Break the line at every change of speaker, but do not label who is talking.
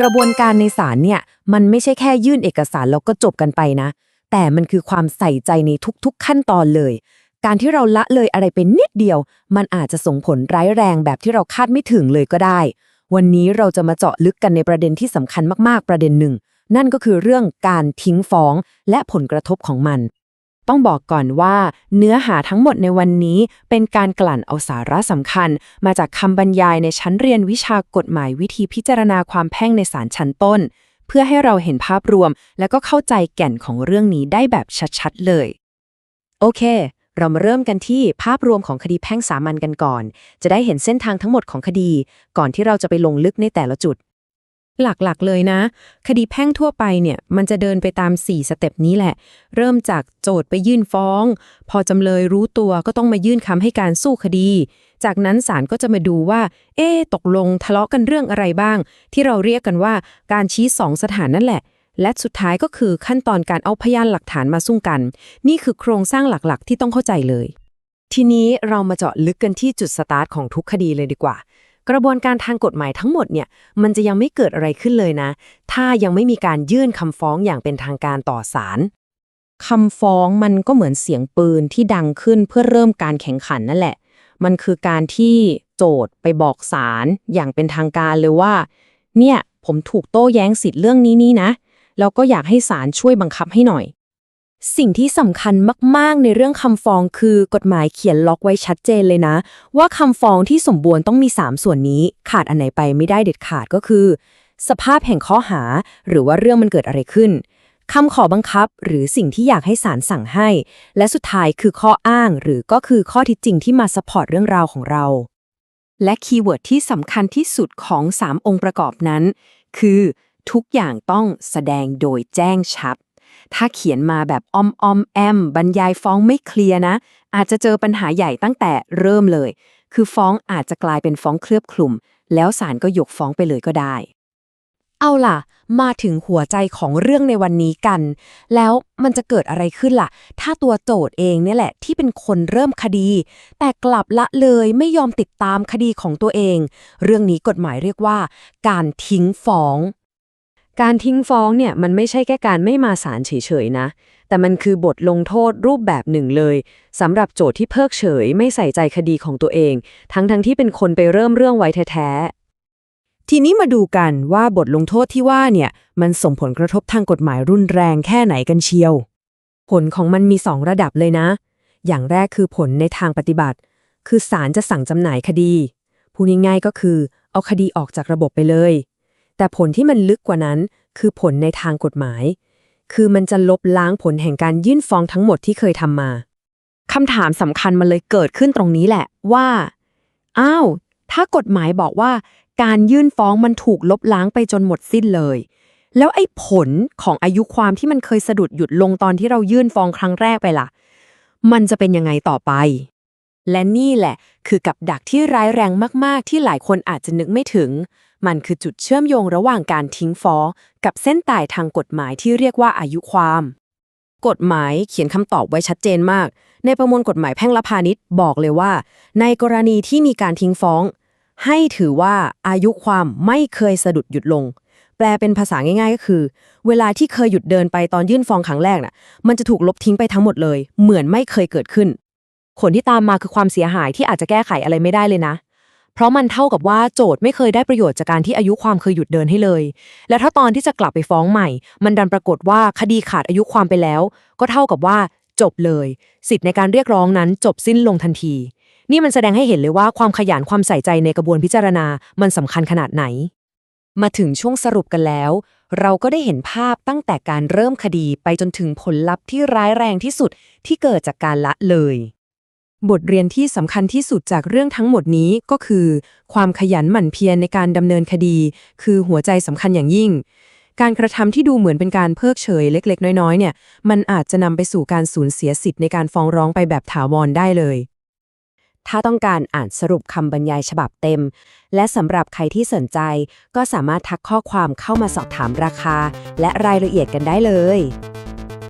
กระบวนการในศาลเนี่ยมันไม่ใช่แค่ยื่นเอกสารแล้วก็จบกันไปนะ แต่มันคือความใส่ใจในทุกๆขั้นตอนเลย การที่เราละเลยอะไรไปนิดเดียว มันอาจจะส่งผลร้ายแรงแบบที่เราคาดไม่ถึงเลยก็ได้ วันนี้เราจะมาเจาะลึกกันในประเด็นที่สำคัญมากๆประเด็นหนึ่ง นั่นก็คือเรื่องการทิ้งฟ้องและผลกระทบของมัน ต้องบอกก่อนว่า เนื้อหาทั้งหมดในวันนี้เป็นการกลั่นเอาสาระสำคัญ มาจากคำบรรยายในชั้นเรียนวิชากฎหมายวิธีพิจารณาความแพ่งในศาลชั้นต้น เพื่อให้เราเห็นภาพรวม และก็เข้าใจแก่นของเรื่องนี้ได้แบบชัดๆเลย โอเค เรามาเริ่มกันที่ภาพรวมของคดีแพ่งสามัญกันก่อน จะได้เห็นเส้นทางทั้งหมดของคดี ก่อนที่เราจะไปลงลึกในแต่ละจุด หลักๆ เลยนะ คดีแพ่งทั่วไปเนี่ยมันจะเดินไปตาม 4 สเต็ปนี้แหละ เริ่มจากโจทย์ไปยื่นฟ้อง พอจำเลยรู้ตัวก็ต้องมายื่นคำให้การสู้คดี จากนั้นศาลก็จะมาดูว่า เอ๊ตกลงทะเลาะกันเรื่องอะไรบ้าง ที่เราเรียกกันว่าการชี้สองสถานนั่นแหละ และสุดท้ายก็คือขั้นตอนการเอาพยานหลักฐานมาสู้กัน นี่คือโครงสร้างหลักๆ ที่ต้องเข้าใจเลย ทีนี้เรามาเจาะลึกกันที่จุดสตาร์ทของทุกคดีเลยดีกว่า กระบวนการทางกฎหมายทั้งหมดเนี่ยมันจะยังไม่เกิดอะไรขึ้นเลยนะ ถ้ายังไม่มีการยื่นคำฟ้องอย่างเป็นทางการต่อศาลคำฟ้องมันก็เหมือนเสียงปืนที่ดังขึ้นเพื่อเริ่มการแข่งขันนั่นแหละ มันคือการที่โจทย์ไปบอกศาลอย่างเป็นทางการเลยว่า เนี่ยผมถูกโต้แย้งสิทธิ์เรื่องนี้นี่นะแล้วก็อยากให้ศาลช่วยบังคับให้หน่อย สิ่งที่สำคัญมาก ๆ ในเรื่องคำฟ้องคือกฎหมายเขียนล็อกไว้ชัดเจนเลยนะ ว่าคำฟ้องที่สมบูรณ์ต้องมี 3 ส่วนนี้ ขาดอันไหนไปไม่ได้เด็ดขาดก็คือ สภาพแห่งข้อหา หรือว่าเรื่องมันเกิดอะไรขึ้นคำขอบังคับ หรือสิ่งที่อยากให้ศาลสั่งให้ และสุดท้ายคือข้ออ้างหรือก็คือข้อท็จจริงที่มาสปอร์ตเรื่องราวของเรา และคีย์เวิร์ดที่สำคัญที่สุดของ 3 องค์ประกอบนั้น คือ ทุกอย่างต้องแสดงโดยแจ้งชัด ถ้าเขียนมาแบบอมอมแอม บรรยายฟ้องไม่เคลียร์นะ อาจจะเจอปัญหาใหญ่ตั้งแต่เริ่มเลย คือฟ้องอาจจะกลายเป็นฟ้องเคลือบคลุม แล้วศาลก็ยกฟ้องไปเลยก็ได้ เอาล่ะ มาถึงหัวใจของเรื่องในวันนี้กัน แล้วมันจะเกิดอะไรขึ้นล่ะ ถ้าตัวโจทย์เองเนี่ยแหละ ที่เป็นคนเริ่มคดี แต่กลับละเลยไม่ยอมติดตามคดีของตัวเอง เรื่องนี้กฎหมายเรียกว่า การทิ้งฟ้อง การทิ้งฟ้องเนี่ยมันไม่ใช่แค่การไม่มาศาลเฉยๆนะ แต่มันคือบทลงโทษรูปแบบหนึ่งเลยสำหรับโจทย์ที่เพิกเฉย ไม่ใส่ใจคดีของตัวเอง ทั้งๆที่เป็นคนไปเริ่มเรื่องไว้แท้ๆ ทีนี้มาดูกันว่าบทลงโทษที่ว่าเนี่ยมันส่งผลกระทบทางกฎหมายรุนแรงแค่ไหนกันเชียว ผลของมันมีสองระดับเลยนะ อย่างแรกคือผลในทางปฏิบัติ คือศาลจะสั่งจำหน่ายคดีพูดง่ายๆก็คือ เอาคดีออกจากระบบไปเลย แต่ผลที่มันลึกกว่านั้น คือผลในทางกฎหมาย คือมันจะลบล้างผลแห่งการยื่นฟ้องทั้งหมดที่เคยทำมาคำถามสำคัญมันเลยเกิดขึ้นตรงนี้แหละว่า อ้าว ถ้ากฎหมายบอกว่า การยื่นฟ้องมันถูกลบล้างไปจนหมดสิ้นเลย แล้วไอ้ผลของอายุความที่มันเคยสะดุดหยุดลงตอนที่เรายื่นฟ้องครั้งแรกไปล่ะ มันจะเป็นยังไงต่อไป และนี่แหละ คือกับดักที่ร้ายแรงมากๆ ที่หลายคนอาจจะนึกไม่ถึง มันคือจุดเชื่อมโยงระหว่างการทิ้งฟ้องกับเส้นตายทางกฎหมายที่เรียกว่าอายุความ กฎหมายเขียนคำตอบไว้ชัดเจนมาก ในประมวลกฎหมายแพ่งและพาณิชย์บอกเลยว่า ในกรณีที่มีการทิ้งฟ้อง ให้ถือว่าอายุความไม่เคยสะดุดหยุดลงแปลเป็นภาษาง่ายๆ ก็คือ เวลาที่เคยหยุดเดินไปตอนยื่นฟ้องครั้งแรกน่ะ มันจะถูกลบทิ้งไปทั้งหมดเลย เหมือนไม่เคยเกิดขึ้น ผลที่ตามมาคือความเสียหายที่อาจจะแก้ไขอะไรไม่ได้เลยนะ เพราะมันเท่ากับว่าโจทย์ไม่เคยได้ประโยชน์จากการที่อายุความเคยหยุดเดินให้เลย และถ้าตอนที่จะกลับไปฟ้องใหม่ มันดันปรากฏว่าคดีขาดอายุความไปแล้ว ก็เท่ากับว่า จบเลย สิทธิ์ในการเรียกร้องนั้นจบสิ้นลงทันที นี่มันแสดงให้เห็นเลยว่าความขยันความใส่ใจในกระบวนพิจารณา มันสำคัญขนาดไหน มาถึงช่วงสรุปกันแล้ว เราก็ได้เห็นภาพตั้งแต่การเริ่มคดีไปจนถึงผลลัพธ์ที่ร้ายแรงที่สุดที่เกิดจากการละเลย บทเรียนที่สำคัญที่สุดจากเรื่องทั้งหมดนี้ก็คือ ความขยันหมั่นเพียรในการดำเนินคดี คือหัวใจสำคัญอย่างยิ่ง การกระทำที่ดูเหมือนเป็นการเพิกเฉยเล็ก ๆ น้อยๆเนี่ย มันอาจจะนำไปสู่การสูญเสียสิทธิ์ในการฟ้องร้องไปแบบถาวรได้เลย ถ้าต้องการอ่านสรุปคำบรรยายฉบับเต็ม และสำหรับใครที่สนใจ ก็สามารถทักข้อความเข้ามาสอบถามราคา และรายละเอียดกันได้เลย